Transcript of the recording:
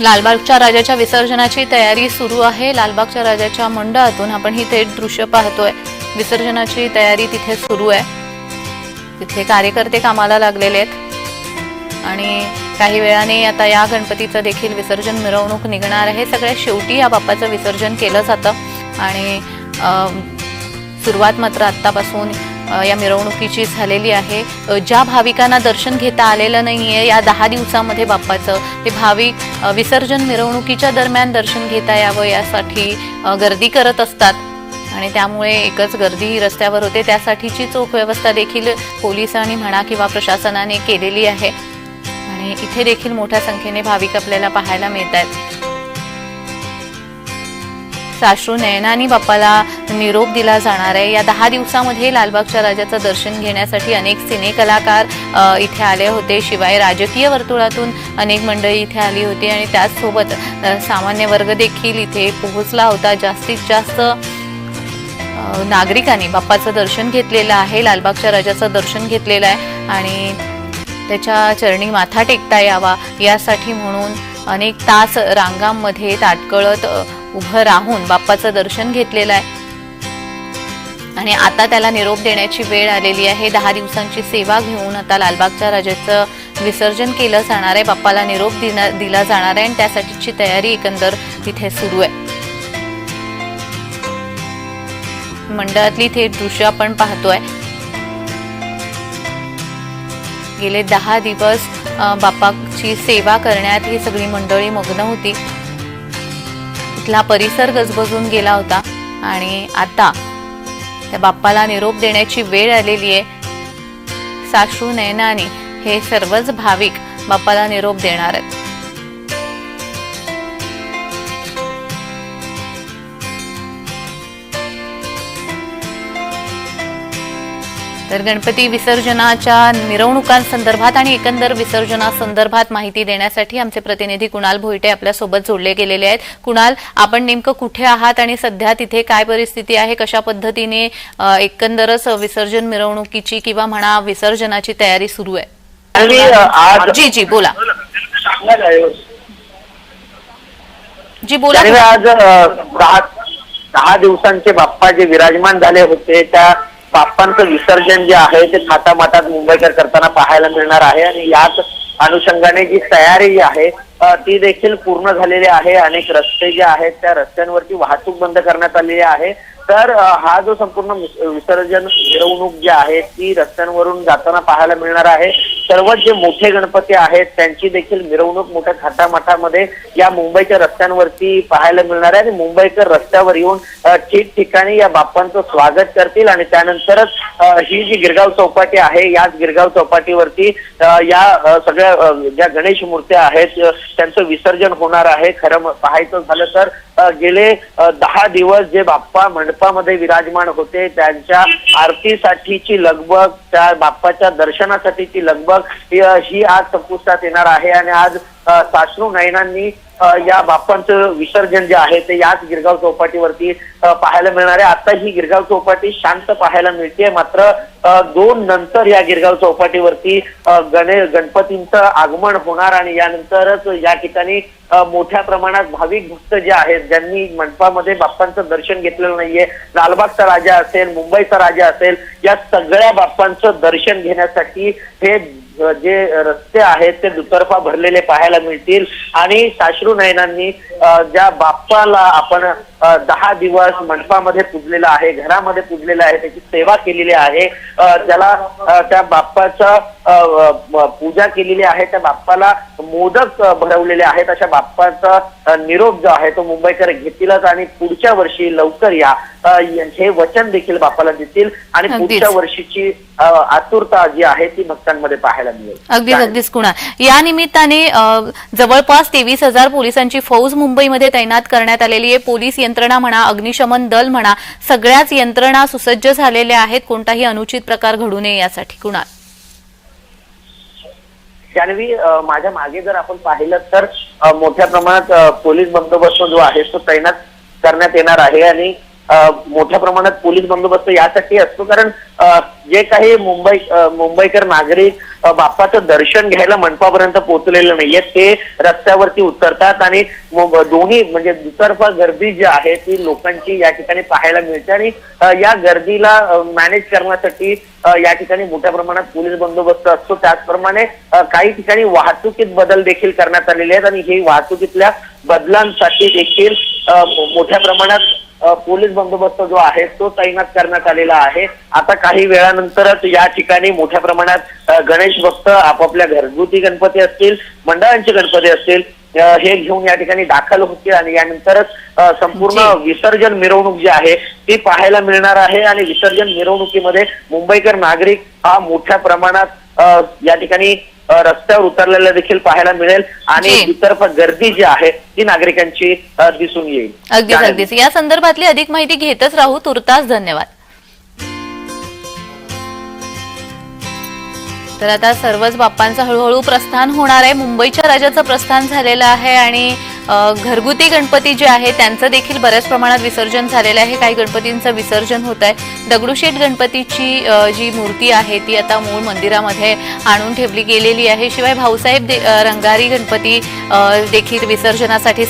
लालबागच्या राजाच्या विसर्जनाची तयारी सुरू आहे. लालबागच्या राजाच्या मंडळातून आपण ही थेट दृश्य पाहतोय. विसर्जनाची तयारी तिथे सुरू आहे. तिथे कार्यकर्ते कामाला लागलेले आहेत. आणि काही वेळाने आता या गणपतीचं देखील विसर्जन मिरवणूक निघणार आहे. सगळ्यात शेवटी या बाप्पाचं विसर्जन केलं जातं. आणि सुरुवात मात्र आत्तापासून या मिरवणुकीची झालेली आहे. ज्या भाविकांना दर्शन घेता आलेलं नाही आहे या दहा दिवसामध्ये बाप्पाचं ते भाविक विसर्जन मिरवणुकीच्या दरम्यान दर्शन घेता यावं यासाठी गर्दी करत असतात. आणि त्यामुळे एकच गर्दी रस्त्यावर होते. त्यासाठीची चोख व्यवस्था देखील पोलिसांनी म्हणा किंवा प्रशासनाने केलेली आहे. आणि इथे देखील मोठ्या संख्येने भाविक आपल्याला पाहायला मिळत आहेत साश्रू नयनानी बाप्पाला निरोप दिला जाणार आहे. या दहा दिवसामध्ये लालबागच्या राजाचं दर्शन घेण्यासाठी अनेक सिने कलाकार इथे आले होते. शिवाय राजकीय वर्तुळातून अनेक मंडळी इथे आली होती आणि त्याचसोबत सामान्य वर्ग देखील इथे पोहोचला होता. जास्तीत जास्त नागरिकांनी बाप्पाचं दर्शन घेतलेलं आहे. लालबागच्या राजाचं दर्शन घेतलेलं आहे आणि त्याच्या चरणी माथा टेकता यावा यासाठी म्हणून अनेक तास रांगांमध्ये ताटकळत उभं राहून बाप्पाचं दर्शन घेतलेलं आहे. आणि आता त्याला निरोप देण्याची वेळ आलेली आहे. दहा दिवसांची सेवा घेऊन आता लालबागच्या राजाचं विसर्जन केलं जाणार आहे. बाप्पाला निरोप दिना दिला जाणार आहे आणि त्यासाठीची तयारी एकंदर तिथे सुरू आहे. मंडळातली थेट दृश्य आपण पाहतोय. गेले दहा दिवस बाप्पाची सेवा करण्यात ही सगळी मंडळी मग्न होती. इथला परिसर गजबजून गेला होता आणि आता त्या बाप्पाला निरोप देण्याची वेळ आलेली आहे. सासू नयनाने हे सर्वच भाविक बाप्पाला निरोप देणार आहेत. तर गणपती विसर्जनाच्या मिरवणुकांसंदर्भात आणि एकंदर विसर्जनासंदर्भात माहिती देण्यासाठी आमचे प्रतिनिधी कुणाल भोईटे आपल्यासोबत जोडले गेलेले आहेत. कुणाल आपण नेमकं कुठे आहात आणि सध्या तिथे काय परिस्थिती आहे? कशा पद्धतीने एकंदरच विसर्जन मिरवणुकीची किंवा म्हणा विसर्जनाची तयारी सुरू आहे? जी जी बोला. जी बोला. आज दहा दिवसांचे बाप्पा जे विराजमान झाले होते त्या बाप्पांचं विसर्जन जे आहे ते थाटामाटात मुंबईकर करताना पाहायला मिळणार आहे आणि याच अनुषंगाने जी तयारी जी आहे ती देखील पूर्ण झालेली आहे. अनेक रस्ते जे आहेत त्या रस्त्यांवरती वाहतूक बंद करण्यात आलेली आहे. तर हा जो संपूर्ण विसर्जन मिरवणूक जी आहे ती रस्त्यांवरून जाताना पाहायला मिळणार आहे. सर्वात जे मोठे गणपती आहेत त्यांची देखील मिरवणूक मोठ्या थाटामाटामध्ये या मुंबईच्या रस्त्यांवरती पाहायला मिळणार आहे. आणि मुंबईकर रस्त्यावर येऊन ठिकठिकाणी या बाप्पांचं स्वागत करतील. आणि त्यानंतरच ही जी गिरगाव चौपाटी आहे याच गिरगाव चौपाटीवरती या सगळ्या ज्या गणेश मूर्त्या आहेत त्यांचं विसर्जन होणार आहे. खरं पाहायचं झालं तर गेले दहा दिवस जे बाप्पा मंडपामध्ये विराजमान होते त्यांच्या आरतीसाठीची लगबग त्या बाप्पाच्या दर्शनासाठीची लगबग ही आज संपुष्टात येणार आहे. आणि आज साश्रू नयनांनी या बाप्पांचं विसर्जन जे आहे ते याच गिरगाव चौपाटीवरती पाहायला मिळणार आहे. आता ही गिरगाव चौपाटी शांत पाहायला मिळते मात्र दोन नंतर या गिरगाव चौपाटीवरती गणे गणपतींचं आगमन होणार आणि यानंतरच या ठिकाणी मोठ्या प्रमाणात भाविक भक्त जे आहेत ज्यांनी मंडपामध्ये बाप्पांचं दर्शन घेतलेलं नाहीये. लालबागचा राजा असेल मुंबईचा राजा असेल या सगळ्या बाप्पांचं दर्शन घेण्यासाठी हे जे रस्ते आहेत ते दुतर्फा भरलेले पाहायला मिळतील. आणि साश्रू नयनांनी ज्या बाप्पाला आपण दहा दिवस मंडपामध्ये पूजलेला आहे घरामध्ये पूजलेला आहे त्याची सेवा केलेली आहे. त्याला त्या बाप्पाचं पूजा केलेली आहे त्या बाप्पाला मोदक भरवलेले आहेत. अशा बाप्पाचा निरोप जो आहे तो मुंबईकर घेतीलच आणि पुढच्या वर्षी लवकर या. हे वचन देखील बाप्पाला देतील आणि. पुढच्या वर्षीची आतुरता जी आहे ती भक्तांमध्ये पाहायला मिळेल. अगदीच अगदीच कुणाल या निमित्ताने जवळपास तेवीस हजार पोलिसांची फौज मुंबईमध्ये तैनात करण्यात आलेली आहे. पोलीस यंत्रणा म्हणा अग्निशमन दल म्हणा सगळ्याच यंत्रणा सुसज्ज झालेल्या आहेत. कोणताही अनुचित प्रकार घडू नये यासाठी कुणाल जानवी माझ्या मागे जर आपण पाहिलं तर मोठ्या प्रमाणात पोलीस बंदोबस्त जो आहे तो तैनात करण्यात येणार आहे आणि मोठ्या प्रमाणात पोलीस बंदोबस्त यासाठी असतो. कारण जे काही मुंबई मुंबईकर नागरिक बाप्पाचं दर्शन घ्यायला मंडपापर्यंत पोहोचलेलं नाहीये. ते रस्त्यावरती उतरतात आणि दोन्ही म्हणजे दुतर्फा गर्दी जी आहे ती लोकांची या ठिकाणी पाहायला मिळते आणि या गर्दीला मॅनेज करण्यासाठी या ठिकाणी मोठ्या प्रमाणात पोलीस बंदोबस्त असतो. त्याचप्रमाणे काही ठिकाणी वाहतुकीत बदल देखील करण्यात आलेले आहेत आणि ही वाहतुकीतल्या बदलांसाठी देखील मोठ्या प्रमाणात पोलीस बंदोबस्त जो आहे तो तैनात करण्यात आलेला आहे आता काही वेळानंतरच या ठिकाणी मोठ्या प्रमाणात गणेश भक्त आपापल्या घरगुती गणपती असतील मंडळांचे गणपती असतील हे घेऊन या ठिकाणी दाखल होतील आणि यानंतरच संपूर्ण. विसर्जन मिरवणूक जी आहे ती पाहायला मिळणार आहे आणि विसर्जन मिरवणुकीमध्ये मुंबईकर नागरिक हा मोठ्या प्रमाणात या ठिकाणी रस्त्यावर उतरलेला देखील पाहायला मिळेल. आणि. दुतर्फ गर्दी जी आहे ती नागरिकांची दिसून येईल. अगदीच. अगदीच. या संदर्भातली अधिक माहिती घेतच राहू. तुर्तास धन्यवाद. तर आता सर्वच बाप्पांचं हळूहळू प्रस्थान होणार आहे. मुंबईच्या राजाचं प्रस्थान झालेलं आहे आणि घरगुती गणपती जे आहे त्यांचं देखील बऱ्याच प्रमाणात विसर्जन झालेलं आहे. काही गणपतींचं विसर्जन होत आहे. दगडूशेठ गणपतीची जी मूर्ती आहे ती आता मूळ मंदिरामध्ये आणून ठेवली गेलेली आहे. शिवाय भाऊसाहेब दे- रंगारी गणपती देखील विसर्जनासाठी